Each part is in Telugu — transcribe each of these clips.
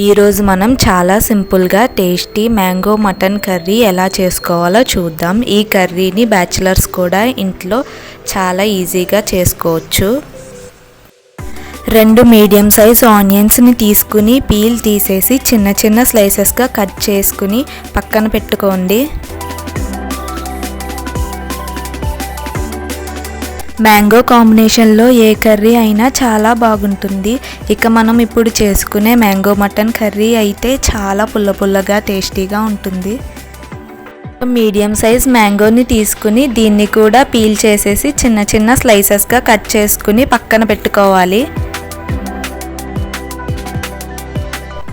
ఈరోజు మనం చాలా సింపుల్గా టేస్టీ మ్యాంగో మటన్ కర్రీ ఎలా చేసుకోవాలో చూద్దాం. ఈ కర్రీని బ్యాచిలర్స్ కూడా ఇంట్లో చాలా ఈజీగా చేసుకోవచ్చు. రెండు మీడియం సైజ్ ఆనియన్స్ని తీసుకుని పీల్ తీసేసి చిన్న చిన్న స్లైసెస్గా కట్ చేసుకుని పక్కన పెట్టుకోండి. మ్యాంగో కాంబినేషన్లో ఏ కర్రీ అయినా చాలా బాగుంటుంది. ఇక మనం ఇప్పుడు చేసుకునే మ్యాంగో మటన్ కర్రీ అయితే చాలా పుల్ల పుల్లగా టేస్టీగా ఉంటుంది. మీడియం సైజ్ మ్యాంగోని తీసుకుని దీన్ని కూడా పీల్ చేసేసి చిన్న చిన్న స్లైసెస్గా కట్ చేసుకుని పక్కన పెట్టుకోవాలి.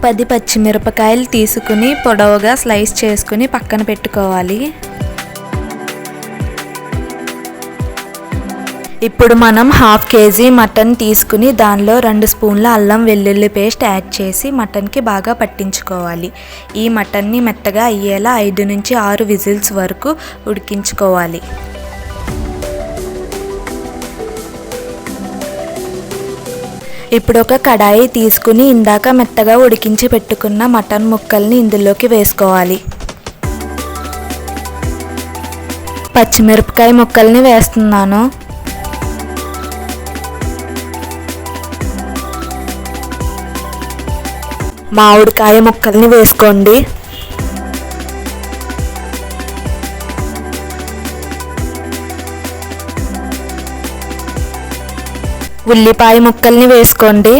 పది పచ్చిమిరపకాయలు తీసుకుని పొడవుగా స్లైస్ చేసుకుని పక్కన పెట్టుకోవాలి. ఇప్పుడు మనం హాఫ్ కేజీ మటన్ తీసుకుని దానిలో రెండు స్పూన్ల అల్లం వెల్లుల్లి పేస్ట్ యాడ్ చేసి మటన్కి బాగా పట్టించుకోవాలి. ఈ మటన్ని మెత్తగా అయ్యేలా ఐదు నుంచి ఆరు విజిల్స్ వరకు ఉడికించుకోవాలి. ఇప్పుడు ఒక కడాయి తీసుకుని ఇందాక మెత్తగా ఉడికించి పెట్టుకున్న మటన్ ముక్కల్ని ఇందులోకి వేసుకోవాలి. పచ్చిమిరపకాయ ముక్కల్ని వేస్తున్నాను. మామిడికాయ ముక్కల్ని వేసుకోండి. ఉల్లిపాయ ముక్కల్ని వేసుకోండి.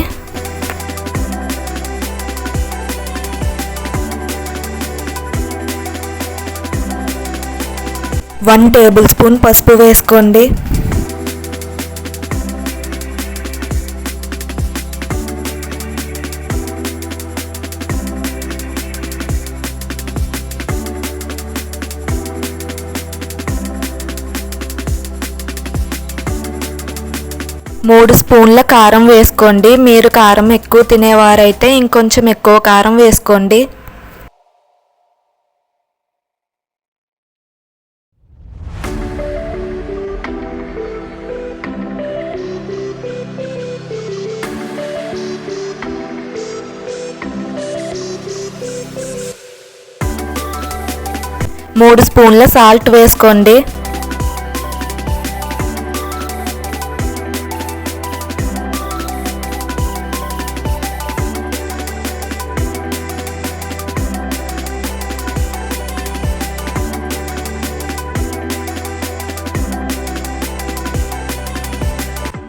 వన్ టేబుల్ స్పూన్ పసుపు వేసుకోండి. మూడు స్పూన్ల కారం వేసుకోండి. మీరు కారం ఎక్కువ తినేవారైతే ఇంకొంచెం ఎక్కువ కారం వేసుకోండి. మూడు స్పూన్ల సాల్ట్ వేసుకోండి.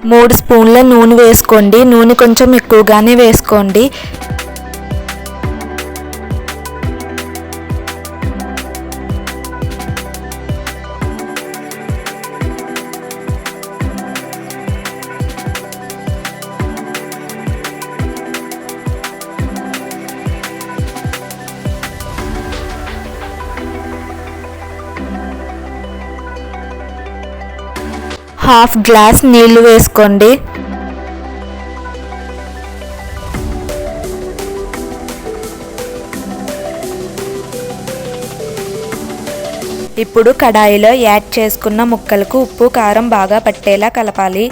మూడు స్పూన్ల నూనె వేసుకోండి. నూనె కొంచెం ఎక్కువగానే వేసుకోండి. హాఫ్ గ్లాస్ నీళ్ళు వేసుకోండి. ఇప్పుడు కడాయిలో యాడ్ చేసుకున్న ముక్కలకు ఉప్పు కారం బాగా పట్టేలా కలపాలి.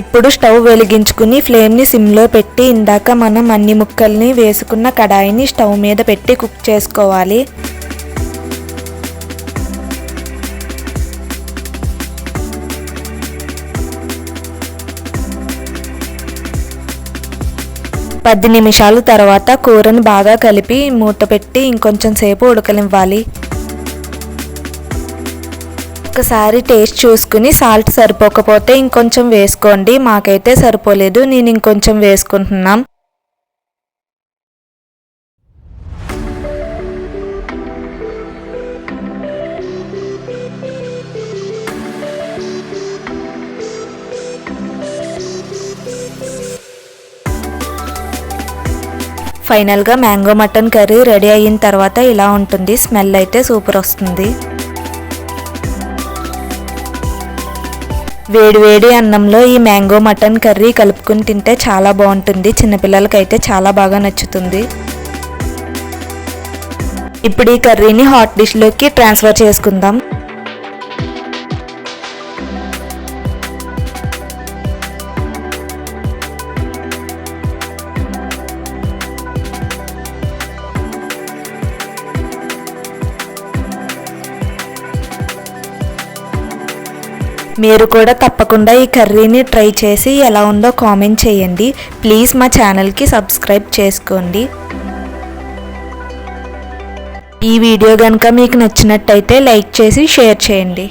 ఇప్పుడు స్టవ్ వెలిగించుకుని ఫ్లేమ్ని సిమ్లో పెట్టి ఇందాక మనం అన్ని ముక్కల్ని వేసుకున్న కడాయిని స్టవ్ మీద పెట్టి కుక్ చేసుకోవాలి. పది నిమిషాలు తర్వాత కూరను బాగా కలిపి మూత పెట్టి ఇంకొంచెం సేపు ఉడకనివ్వాలి. ఒకసారి టేస్ట్ చూసుకుని సాల్ట్ సరిపోకపోతే ఇంకొంచెం వేసుకోండి. మాకైతే సరిపోలేదు. నేను ఇంకొంచెం వేసుకుంటున్నాం. ఫైనల్గా మ్యాంగో మటన్ కర్రీ రెడీ అయిన తర్వాత ఇలా ఉంటుంది. స్మెల్ అయితే సూపర్ వస్తుంది. వేడి వేడి అన్నంలో ఈ మ్యాంగో మటన్ కర్రీ కలుపుకుని తింటే చాలా బాగుంటుంది. చిన్నపిల్లలకైతే చాలా బాగా నచ్చుతుంది. ఇప్పుడు ఈ కర్రీని హాట్ డిష్లోకి ట్రాన్స్ఫర్ చేసుకుందాం. మీరు కూడా తప్పకుండా ఈ కర్రీని ట్రై చేసి ఎలా ఉందో కామెంట్ చేయండి. ప్లీజ్ మా ఛానల్కి సబ్స్క్రైబ్ చేసుకోండి. ఈ వీడియో కనుక మీకు నచ్చినట్టయితే లైక్ చేసి షేర్ చేయండి.